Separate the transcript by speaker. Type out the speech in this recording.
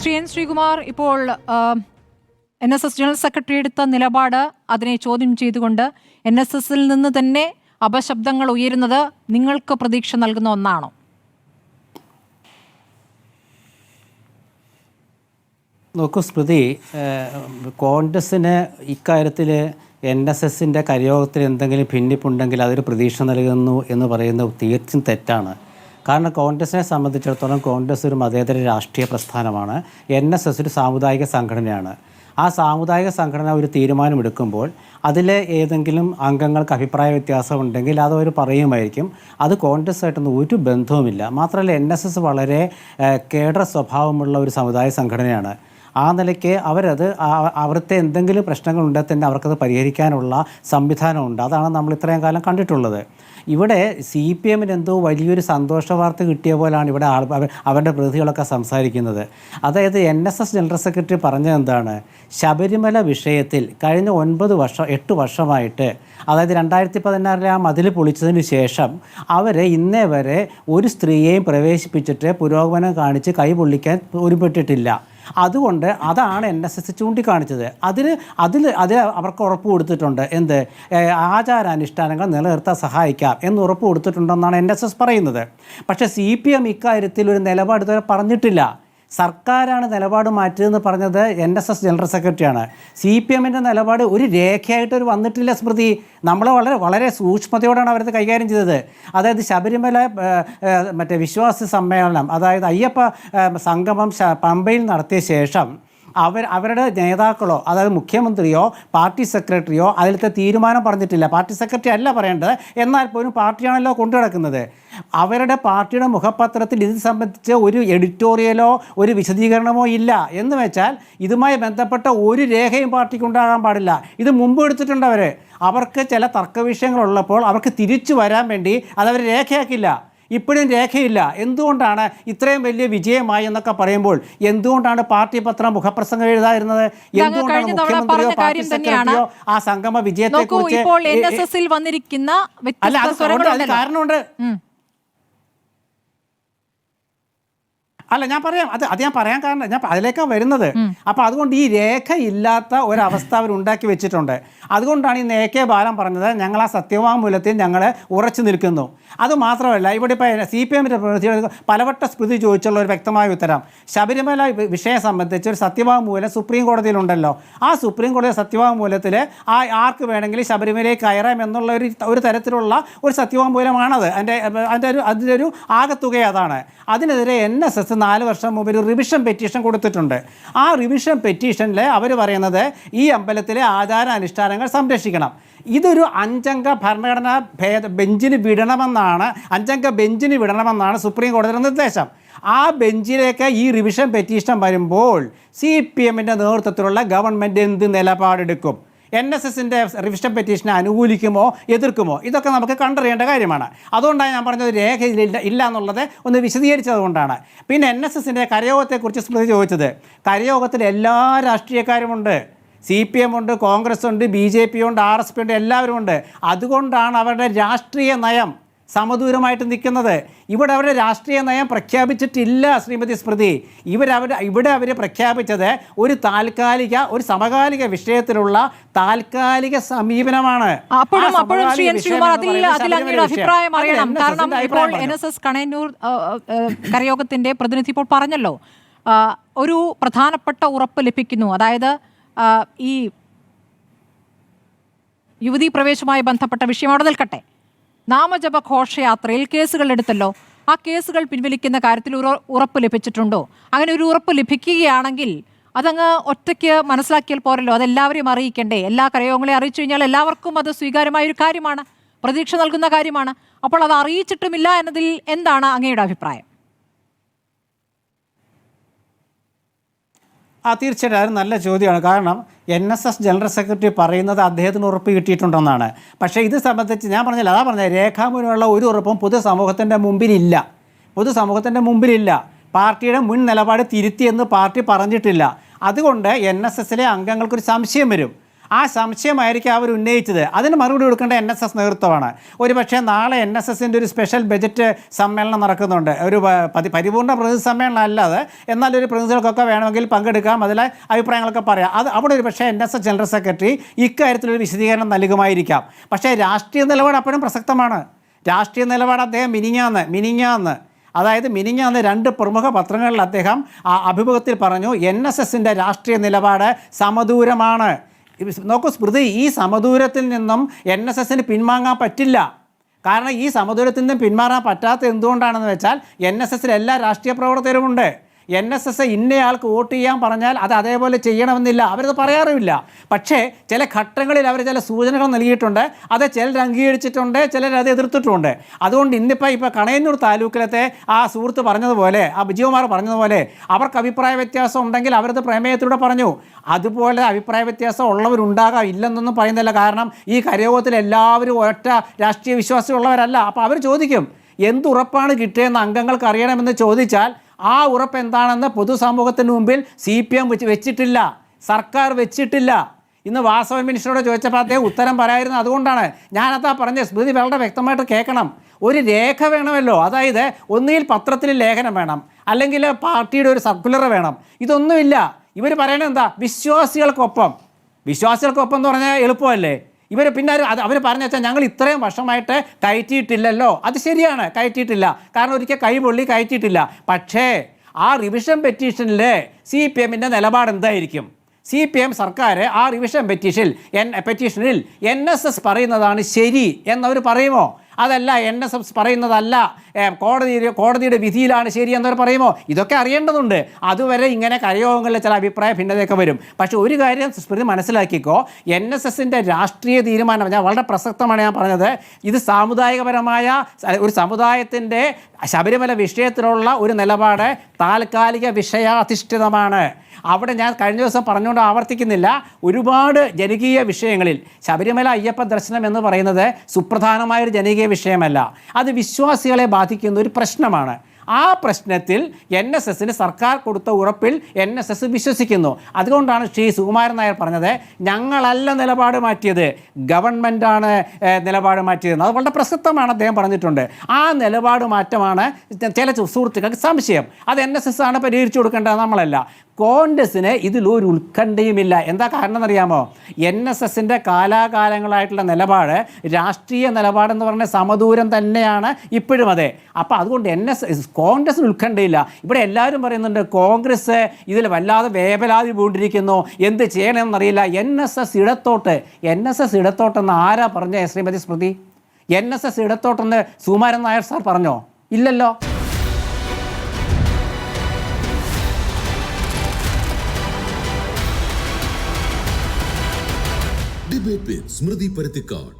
Speaker 1: Shri N Sreekumar ഇപ്പോൾ N S S general secretary എടുത്ത നിലപാട് അതിനെ ചോദ്യം ചെയ്തുകൊണ്ട് എൻ എസ് എസിൽ നിന്ന് തന്നെ അപശബ്ദങ്ങൾ ഉയരുന്നത് നിങ്ങൾക്ക് പ്രതീക്ഷ നൽകുന്ന ഒന്നാണോ?
Speaker 2: നോക്കൂ സ്മൃതി കോൺഗ്രസിന് ഇക്കാര്യത്തിൽ എൻ എസ് എസിന്റെ കരയോഗത്തിൽ എന്തെങ്കിലും ഭിന്നിപ്പുണ്ടെങ്കിൽ അതൊരു പ്രതീക്ഷ നൽകുന്നു എന്ന് പറയുന്നത് തീർച്ചയായും തെറ്റാണ്. കാരണം കോൺഗ്രസിനെ സംബന്ധിച്ചിടത്തോളം കോൺഗ്രസ് ഒരു മതേതര രാഷ്ട്രീയ പ്രസ്ഥാനമാണ്. എൻ എസ് എസ് ഒരു സാമുദായിക സംഘടനയാണ്. ആ സാമുദായിക സംഘടന ഒരു തീരുമാനമെടുക്കുമ്പോൾ അതിലെ ഏതെങ്കിലും അംഗങ്ങൾക്ക് അഭിപ്രായ വ്യത്യാസം ഉണ്ടെങ്കിൽ അത് അവർ പറയുമായിരിക്കും. അത് കോൺഗ്രസ്സായിട്ടൊന്നും ഒരു ബന്ധവുമില്ല. മാത്രമല്ല എൻ വളരെ കേഡർ സ്വഭാവമുള്ള ഒരു സമുദായ സംഘടനയാണ്. ആ നിലയ്ക്ക് അവരത് അവിടുത്തെ എന്തെങ്കിലും പ്രശ്നങ്ങളുണ്ടെങ്കിൽ തന്നെ അവർക്കത് പരിഹരിക്കാനുള്ള സംവിധാനമുണ്ട്. അതാണ് നമ്മൾ ഇത്രയും കാലം കണ്ടിട്ടുള്ളത്. ഇവിടെ സി പി എമ്മിന് എന്തോ വലിയൊരു സന്തോഷ വാർത്ത കിട്ടിയ പോലാണ് ഇവിടെ ആൾ അവ- അവരുടെ പ്രതികളൊക്കെ സംസാരിക്കുന്നത്. അതായത് N S S general secretary പറഞ്ഞത് എന്താണ്? ശബരിമല വിഷയത്തിൽ കഴിഞ്ഞ ഒൻപത് വർഷം എട്ട് വർഷമായിട്ട് അതായത് രണ്ടായിരത്തി പതിനാറിലെ ആ മതിൽ പൊളിച്ചതിന് ശേഷം അവർ ഇന്നേ വരെ ഒരു സ്ത്രീയെയും പ്രവേശിപ്പിച്ചിട്ട് പുരോഗമനം കാണിച്ച് കൈ പൊള്ളിക്കാൻ ഒരുപെട്ടിട്ടില്ല അതുകൊണ്ട് അതാണ് എൻ എസ് എസ് ചൂണ്ടിക്കാണിച്ചത്. അതിന് അതിൽ അത് അവർക്ക് ഉറപ്പ് കൊടുത്തിട്ടുണ്ട്. എന്ത്? ആചാരാനുഷ്ഠാനങ്ങൾ നിലനിർത്താൻ സഹായിക്കാം എന്ന് ഉറപ്പ് കൊടുത്തിട്ടുണ്ടെന്നാണ് എൻ എസ് എസ് പറയുന്നത്. പക്ഷേ സി പി എം ഇക്കാര്യത്തിൽ ഒരു നിലപാട് പറഞ്ഞിട്ടില്ല. സർക്കാരാണ് നിലപാട് മാറ്റിയതെന്ന് പറഞ്ഞത് എൻ എസ് എസ് ജനറൽ സെക്രട്ടറിയാണ്. സി പി എമ്മിന്റെ നിലപാട് ഒരു രേഖയായിട്ട് ഒരു വന്നിട്ടില്ല സ്മൃതി. നമ്മൾ വളരെ വളരെ സൂക്ഷ്മതയോടാണ് അവരത് കൈകാര്യം ചെയ്തത്. അതായത് ശബരിമല മറ്റേ വിശ്വാസ സമ്മേളനം അതായത് അയ്യപ്പ സംഗമം പമ്പയിൽ നടത്തിയ ശേഷം അവർ അവരുടെ നേതാക്കളോ അതായത് മുഖ്യമന്ത്രിയോ പാർട്ടി സെക്രട്ടറിയോ അതിലത്തെ തീരുമാനം പറഞ്ഞിട്ടില്ല. പാർട്ടി സെക്രട്ടറി അല്ല പറയേണ്ടത്. എന്നാൽ പോലും പാർട്ടിയാണല്ലോ കൊണ്ടു നടക്കുന്നത് അവരുടെ പാർട്ടിയുടെ മുഖപത്രത്തിൽ ഇത് സംബന്ധിച്ച് ഒരു എഡിറ്റോറിയലോ ഒരു വിശദീകരണമോ ഇല്ല. എന്ന് വെച്ചാൽ ഇതുമായി ബന്ധപ്പെട്ട ഒരു രേഖയും പാർട്ടിക്ക് ഉണ്ടാകാൻ പാടില്ല. ഇത് മുമ്പ് എടുത്തിട്ടുണ്ട് അവർ അവർക്ക് ചില തർക്ക വിഷയങ്ങളുള്ളപ്പോൾ അവർക്ക് തിരിച്ചു വരാൻ വേണ്ടി അതവർ രേഖയാക്കില്ല ഇപ്പോഴും രേഖയില്ല. എന്തുകൊണ്ടാണ് ഇത്രയും വലിയ വിജയമായി എന്നൊക്കെ പറയുമ്പോൾ എന്തുകൊണ്ടാണ് പാർട്ടി പത്രം മുഖപ്രസംഗം എഴുതാതിരുന്നത്? എന്തുകൊണ്ടാണ് മുഖ്യമന്ത്രിയോ പാർട്ടി. സെക്രട്ടറിയോ ആ സംഗമ വിജയത്തെ
Speaker 1: കുറിച്ച്
Speaker 2: അല്ല അത് കാരണമുണ്ട്. അല്ല ഞാൻ പറയാം. അത് അത് ഞാൻ പറയാൻ കാരണം ഞാൻ അതിലേക്കാണ് വരുന്നത്. അപ്പോൾ അതുകൊണ്ട് ഈ രേഖ ഇല്ലാത്ത ഒരവസ്ഥ അവർ ഉണ്ടാക്കി വെച്ചിട്ടുണ്ട്. അതുകൊണ്ടാണ് ഈ എ കെ ബാലൻ പറഞ്ഞത് ഞങ്ങൾ ആ സത്യവാങ്മൂലത്തിൽ ഞങ്ങൾ ഉറച്ചു നിൽക്കുന്നു. അത് മാത്രമല്ല ഇവിടെ ഇപ്പോൾ സി പി എമ്മിന്റെ പ്രതി പലവട്ട സ്മൃതി ചോദിച്ചുള്ള ഒരു വ്യക്തമായ ഉത്തരം. ശബരിമല വിഷയം സംബന്ധിച്ച് ഒരു സത്യവാങ്മൂലം സുപ്രീം കോടതിയിലുണ്ടല്ലോ. ആ സുപ്രീം കോടതി സത്യവാങ്മൂലത്തിൽ ആ ആർക്ക് വേണമെങ്കിലും ശബരിമലയിൽ കയറാം എന്നുള്ള ഒരു ഒരു തരത്തിലുള്ള ഒരു സത്യവാങ്മൂലമാണത്. അതിന്റെ അതിന്റെ ഒരു അതിന്റെ ഒരു ആകത്തുക അതാണ്. അതിനെതിരെ എൻ എസ് എസ് നാല് വർഷം മുമ്പ് ഒരു റിവിഷൻ പെറ്റീഷൻ കൊടുത്തിട്ടുണ്ട്. ആ റിവിഷൻ പെറ്റീഷനിൽ അവർ പറയുന്നത് ഈ അമ്പലത്തിലെ ആചാര അനുഷ്ഠാനങ്ങൾ സംരക്ഷിക്കണം. ഇതൊരു അഞ്ചംഗ ഭരണഘടനാ ഭേദ ബെഞ്ചിന് വിടണമെന്നാണ് അഞ്ചംഗ ബെഞ്ചിന് വിടണമെന്നാണ് സുപ്രീം കോടതിയുടെ നിർദ്ദേശം. ആ ബെഞ്ചിലേക്ക് ഈ റിവിഷൻ പെറ്റീഷൻ വരുമ്പോൾ സി പി എമ്മിന്റെ നേതൃത്വത്തിലുള്ള ഗവൺമെന്റ് എന്ത് നിലപാടെടുക്കും? എൻ എസ് എസിന്റെ റിവിഷൻ പെറ്റീഷനെ അനുകൂലിക്കുമോ എതിർക്കുമോ? ഇതൊക്കെ നമുക്ക് കണ്ടറിയേണ്ട കാര്യമാണ്. അതുകൊണ്ടാണ് ഞാൻ പറഞ്ഞത് രേഖ ഇല്ല ഇല്ല എന്നുള്ളത് ഒന്ന് വിശദീകരിച്ചതുകൊണ്ടാണ് പിന്നെ എൻ എസ് എസിന്റെ കരയോഗത്തെക്കുറിച്ച് സ്മൃതി ചോദിച്ചത്. കരയോഗത്തിൽ എല്ലാ രാഷ്ട്രീയക്കാരുമുണ്ട്. സി പി എം ഉണ്ട് കോൺഗ്രസ് ഉണ്ട് ബി ജെ പി ഉണ്ട് ആർ എസ് പി ഉണ്ട് എല്ലാവരും ഉണ്ട് അതുകൊണ്ടാണ് അവരുടെ രാഷ്ട്രീയ നയം സമദൂരമായിട്ട് നിൽക്കുന്നത്. ഇവിടെ അവരുടെ രാഷ്ട്രീയ നയം പ്രഖ്യാപിച്ചിട്ടില്ല ശ്രീമതി സ്മൃതി. ഇവരവർ ഇവിടെ അവർ പ്രഖ്യാപിച്ചത് ഒരു താൽക്കാലിക ഒരു സമകാലിക വിഷയത്തിലുള്ള താൽക്കാലിക സമീപനമാണ്.
Speaker 1: അപ്പോഴും
Speaker 2: ആ
Speaker 1: അപ്പോഴും ശ്രീ എൻ
Speaker 2: സമകാലിക
Speaker 1: ശ്രീകുമാർ അതിൽ അതിൽ അങ്ങയുടെ അഭിപ്രായം അറിയണം. കാരണം ഇപ്പോൾ എൻ. എസ് എസ് കണയന്നൂർ കരയോഗത്തിന്റെ പ്രതിനിധി ഇപ്പോൾ പറഞ്ഞല്ലോ. ഒരു പ്രധാനപ്പെട്ട ഉറപ്പ് ലഭിക്കുന്നു. അതായത് ഈ യുവതീ പ്രവേശവുമായി ബന്ധപ്പെട്ട വിഷയം അവിടെ നിൽക്കട്ടെ. നാമജപ ഘോഷയാത്രയിൽ കേസുകൾ എടുത്തല്ലോ. ആ കേസുകൾ പിൻവലിക്കുന്ന കാര്യത്തിൽ ഉറപ്പ് ലഭിച്ചിട്ടുണ്ടോ? അങ്ങനെ ഒരു ഉറപ്പ് ലഭിക്കുകയാണെങ്കിൽ അതങ്ങ് ഒറ്റയ്ക്ക് മനസ്സിലാക്കിയാൽ പോരല്ലോ. അതെല്ലാവരെയും അറിയിക്കണ്ടേ? എല്ലാ കരയോഗങ്ങളെയും അറിയിച്ചു കഴിഞ്ഞാൽ എല്ലാവർക്കും അത് സ്വീകാര്യമായ ഒരു കാര്യമാണ്. പ്രതീക്ഷ നൽകുന്ന കാര്യമാണ്. അപ്പോൾ അത് അറിയിച്ചിട്ടുമില്ല എന്നതിൽ എന്താണ് അങ്ങയുടെ അഭിപ്രായം?
Speaker 2: ആ തീർച്ചയായിട്ടും നല്ല ചോദ്യമാണ്. കാരണം N S S general secretary പറയുന്നത് അദ്ദേഹത്തിന് ഉറപ്പ് കിട്ടിയിട്ടുണ്ടെന്നാണ്. പക്ഷേ ഇത് സംബന്ധിച്ച് ഞാൻ പറഞ്ഞില്ല അതാ പറഞ്ഞത് രേഖാമൂലമുള്ള ഒരു ഉറപ്പും പൊതുസമൂഹത്തിന്റെ മുമ്പിലില്ല. പൊതുസമൂഹത്തിന്റെ മുമ്പിലില്ല. പാർട്ടിയുടെ മുൻ നിലപാട് തിരുത്തിയെന്ന് പാർട്ടി പറഞ്ഞിട്ടില്ല. അതുകൊണ്ട് എൻ എസ് എസിലെ അംഗങ്ങൾക്കൊരു സംശയം വരും. ആ സംശയമായിരിക്കും അവർ ഉന്നയിച്ചത്. അതിന് മറുപടി കൊടുക്കേണ്ട എൻ എസ് എസ് നേതൃത്വമാണ്. ഒരു പക്ഷേ നാളെ എൻ എസ് എസിന്റെ ഒരു സ്പെഷ്യൽ ബജറ്റ് സമ്മേളനം നടക്കുന്നുണ്ട്. ഒരു പരിപൂർണ പ്രതിനിധി സമ്മേളനം അല്ലാതെ എന്നാൽ ഒരു പ്രതിനിധികൾക്കൊക്കെ വേണമെങ്കിൽ പങ്കെടുക്കാം അതിലെ അഭിപ്രായങ്ങളൊക്കെ പറയാം. അത് അവിടെ ഒരു പക്ഷേ N S S general secretary ഇക്കാര്യത്തിലൊരു വിശദീകരണം നൽകുമായിരിക്കാം. പക്ഷേ രാഷ്ട്രീയ നിലപാട് അപ്പോഴും പ്രസക്തമാണ്. രാഷ്ട്രീയ നിലപാട് അദ്ദേഹം മിനിങ്ങാന്ന് മിനിങ്ങാന്ന് അതായത് മിനിഞ്ഞാന്ന് രണ്ട് പ്രമുഖ പത്രങ്ങളിൽ അദ്ദേഹം ആ അഭിമുഖത്തിൽ പറഞ്ഞു എൻ എസ് എസിന്റെ രാഷ്ട്രീയ നിലപാട് സമദൂരമാണ്. നോക്കൂ സ്മൃതി ഈ സമദൂരത്തിൽ നിന്നും എൻ എസ് എസിന് പിൻവാങ്ങാൻ പറ്റില്ല. കാരണം ഈ സമദൂരത്തിൽ നിന്നും പിന്മാറാൻ പറ്റാത്ത എന്തുകൊണ്ടാണെന്ന് വെച്ചാൽ എൻ എസ് എസിൽ എല്ലാ രാഷ്ട്രീയ പ്രവർത്തകരുമുണ്ട് എൻ എസ് എസ് ഇന്നയാൾക്ക് വോട്ട് ചെയ്യാൻ പറഞ്ഞാൽ അത് അതേപോലെ ചെയ്യണമെന്നില്ല. അവരത് പറയാറുമില്ല. പക്ഷേ ചില ഘട്ടങ്ങളിൽ അവർ ചില സൂചനകൾ നൽകിയിട്ടുണ്ട്. അത് ചിലർ അംഗീകരിച്ചിട്ടുണ്ട് ചിലർ അത് എതിർത്തിട്ടുണ്ട്. അതുകൊണ്ട് ഇന്നിപ്പോൾ ഇപ്പോൾ കണയന്നൂർ താലൂക്കിലത്തെ ആ സുഹൃത്ത് പറഞ്ഞതുപോലെ ആ ബിജികുമാർ പറഞ്ഞതുപോലെ അവർക്ക് അഭിപ്രായ വ്യത്യാസം ഉണ്ടെങ്കിൽ അവരത് പ്രമേയത്തിലൂടെ പറഞ്ഞു. അതുപോലെ അഭിപ്രായ വ്യത്യാസം ഉള്ളവരുണ്ടാകാം ഇല്ലെന്നൊന്നും പറയുന്നില്ല. കാരണം ഈ കരയോഗത്തിൽ എല്ലാവരും ഒറ്റ രാഷ്ട്രീയ വിശ്വാസമുള്ളവരല്ല അപ്പോൾ അവർ ചോദിക്കും എന്തുറപ്പാണ് കിട്ടിയെന്ന് അംഗങ്ങൾക്ക് അറിയണമെന്ന് ചോദിച്ചാൽ ആ ഉറപ്പ് എന്താണെന്ന് പൊതുസമൂഹത്തിന് മുമ്പിൽ സി പി എം വെച്ചിട്ടില്ല സർക്കാർ വെച്ചിട്ടില്ല. ഇന്ന് വാസവൻ മിനിസ്റ്ററോട് ചോദിച്ചപ്പോൾ അദ്ദേഹം ഉത്തരം പറയായിരുന്നു. അതുകൊണ്ടാണ് ഞാനതാ പറഞ്ഞ സ്മൃതി വളരെ വ്യക്തമായിട്ട് കേൾക്കണം. ഒരു രേഖ വേണമല്ലോ. അതായത് ഒന്നുകിൽ പത്രത്തിൽ ലേഖനം വേണം അല്ലെങ്കിൽ പാർട്ടിയുടെ ഒരു സർക്കുലർ വേണം. ഇതൊന്നുമില്ല. ഇവർ പറയണത് എന്താ? വിശ്വാസികൾക്കൊപ്പം. വിശ്വാസികൾക്കൊപ്പം എന്ന് പറഞ്ഞാൽ എളുപ്പമല്ലേ? ഇവർ പിന്നെ അത് അവർ പറഞ്ഞു വെച്ചാൽ ഞങ്ങൾ ഇത്രയും വർഷമായിട്ട് കയറ്റിയിട്ടില്ലല്ലോ. അത് ശരിയാണ് കയറ്റിയിട്ടില്ല. കാരണം ഒരിക്കൽ കൈ പൊള്ളി കയറ്റിയിട്ടില്ല. പക്ഷേ ആ റിവിഷൻ പെറ്റീഷനിൽ സി പി എമ്മിന്റെ നിലപാട് എന്തായിരിക്കും? സി പി എം സർക്കാർ ആ റിവിഷൻ പെറ്റീഷനിൽ എൻ പെറ്റീഷനിൽ എൻ എസ് എസ് പറയുന്നതാണ് ശരി എന്നവർ പറയുമോ? അതല്ല എൻ എസ് എസ് പറയുന്നതല്ല കോടതി കോടതിയുടെ വിധിയിലാണ് ശരി എന്നവർ പറയുമോ? ഇതൊക്കെ അറിയേണ്ടതുണ്ട്. അതുവരെ ഇങ്ങനെ കരയോഗങ്ങളിൽ ചില അഭിപ്രായ ഭിന്നതയൊക്കെ വരും. പക്ഷേ ഒരു കാര്യം സ്മൃതി മനസ്സിലാക്കിക്കോ. എൻ എസ് എസിന്റെ രാഷ്ട്രീയ തീരുമാനം ഞാൻ വളരെ പ്രസക്തമാണ് ഞാൻ പറഞ്ഞത് ഇത് സാമുദായികപരമായ ഒരു സമുദായത്തിന്റെ ശബരിമല വിഷയത്തിലുള്ള ഒരു നിലപാട് താൽക്കാലിക വിഷയാധിഷ്ഠിതമാണ്. അവിടെ ഞാൻ കഴിഞ്ഞ ദിവസം പറഞ്ഞുകൊണ്ട് ആവർത്തിക്കുന്നില്ല. ഒരുപാട് ജനകീയ വിഷയങ്ങളിൽ ശബരിമല അയ്യപ്പ ദർശനം എന്ന് പറയുന്നത് സുപ്രധാനമായൊരു ജനകീയ വിഷയമല്ല. അത് വിശ്വാസികളെ ബാധിക്കുന്ന ഒരു പ്രശ്നമാണ്. ആ പ്രശ്നത്തിൽ എൻ എസ് എസിന് സർക്കാർ കൊടുത്ത ഉറപ്പിൽ എൻ എസ് എസ് വിശ്വസിക്കുന്നു. അതുകൊണ്ടാണ് ശ്രീ സുകുമാരൻ നായർ പറഞ്ഞത് ഞങ്ങളല്ല നിലപാട് മാറ്റിയത്. ഗവൺമെന്റാണ് നിലപാട് മാറ്റിയത് അത് വളരെ പ്രസക്തമാണ് അദ്ദേഹം പറഞ്ഞിട്ടുണ്ട്. ആ നിലപാട് മാറ്റമാണ് ചില സുഹൃത്തുക്കൾക്ക് സംശയം. അത് എൻ എസ് എസ് ആണ് പരിഹരിച്ചു കൊടുക്കേണ്ടത് നമ്മളല്ല. കോൺഗ്രസിന് ഇതിലൊരു ഉത്കണ്ഠയുമില്ല. എന്താ കാരണം എന്നറിയാമോ എൻ എസ് എസിന്റെ കാലാകാലങ്ങളായിട്ടുള്ള നിലപാട് രാഷ്ട്രീയ നിലപാടെന്ന് പറഞ്ഞ സമദൂരം തന്നെയാണ് ഇപ്പോഴും അതെ. അപ്പോൾ അതുകൊണ്ട് എൻ എസ് കോൺഗ്രസിന് ഉത്കണ്ഠയില്ല. ഇവിടെ എല്ലാവരും പറയുന്നുണ്ട് കോൺഗ്രസ് ഇതിൽ വല്ലാതെ വേവലാതി പോണ്ടിരിക്കുന്നു. എന്ത് ചെയ്യണമെന്നറിയില്ല എൻ എസ് എസ് ഇടത്തോട്ട് എൻ എസ് എസ് ഇടത്തോട്ടെന്ന് ആരാ പറഞ്ഞ Shrimati Smriti? N S S ഇടത്തോട്ടെന്ന് Sumaran Nair sir പറഞ്ഞോ? ഇല്ലല്ലോ.
Speaker 3: സ്മൃതി പരുത്തിക്കാട്